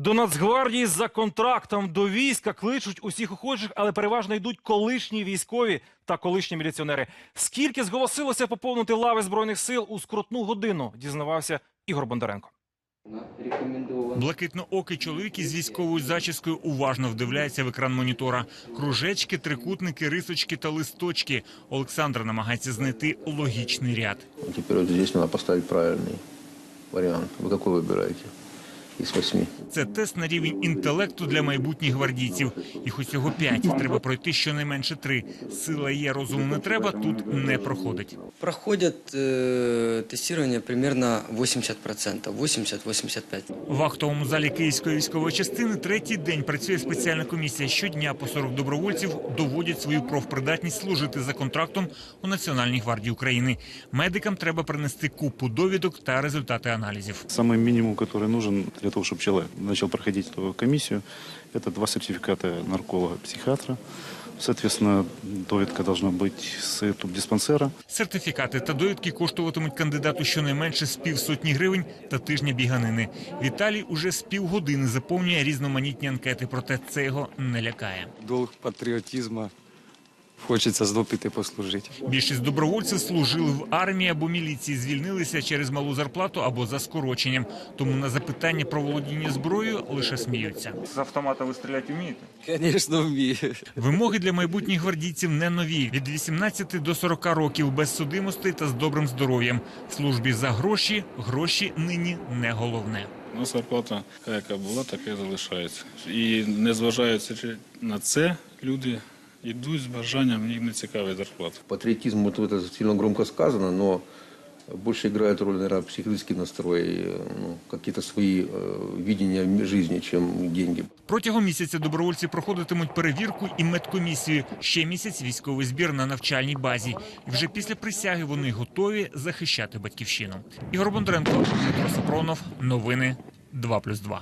До Нацгвардії за контрактом до війська кличуть усіх охочих, але переважно йдуть колишні військові та колишні міліціонери. Скільки зголосилося поповнити лави збройних сил у скрутну годину? Дізнавався Ігор Бондаренко. Блакитноокий чоловік із військовою зачіскою уважно вдивляється в екран монітора. Кружечки, трикутники, рисочки та листочки. Олександр намагається знайти логічний ряд. А Теперь вот здесь надо поставить правильный вариант. Вы какой выбираете из восьми? Це тест на рівень інтелекту для майбутніх гвардійців. Їх усього п'ять. Треба пройти щонайменше три. Сила є, розуму не треба. Тут не проходить. Проходят э, тестирование примерно 80%, 80-85%. В актовому залі Київської військової частини третій день працює спеціальна комісія. Щодня по 40 добровольців доводять свою профпридатність служити за контрактом у Національній гвардії України. Медикам треба принести купу довідок та результати аналізів. Самый минимум, который нужен для того, чтобы человек начал проходить эту комиссию, это два сертификата нарколога-психиатра. Соответственно, довідка должна быть с тубдиспансера. Сертифікати та довідки коштуватимуть кандидату щонайменше з півсотні гривень та тижня біганини. Віталій уже з півгодини заповнює різноманітні анкети, проте це його не лякає. долг патріотизму. Хочеться знов піти послужити. Більшість добровольців служили в армії або міліції, звільнилися через малу зарплату або за скороченням. Тому на запитання про володіння зброєю лише сміються. З автомата ви стріляти вмієте? Звісно, вмію. Вимоги для майбутніх гвардійців не нові: від 18 до 40 років без судимостей та з добрим здоров'ям. Службі за гроші гроші нині не головне. Ну, зарплата, яка була, така і залишається. І незважаючи на це, люди йдуть з бажанням, їм не цікаві зарплата. Патриотизм, вот это сильно громко сказано, но больше играет роль, наверное, психологический настрой, э, ну, какие-то свои э, видения жизни, чем деньги. Протягом місяця добровольці проходитимуть перевірку і медкомісію. Ще місяць військовий збір на навчальній базі. І вже після присяги вони готові захищати батьківщину. Ігор Бондаренко, Дмитро Сапронов. Новини 2+,2.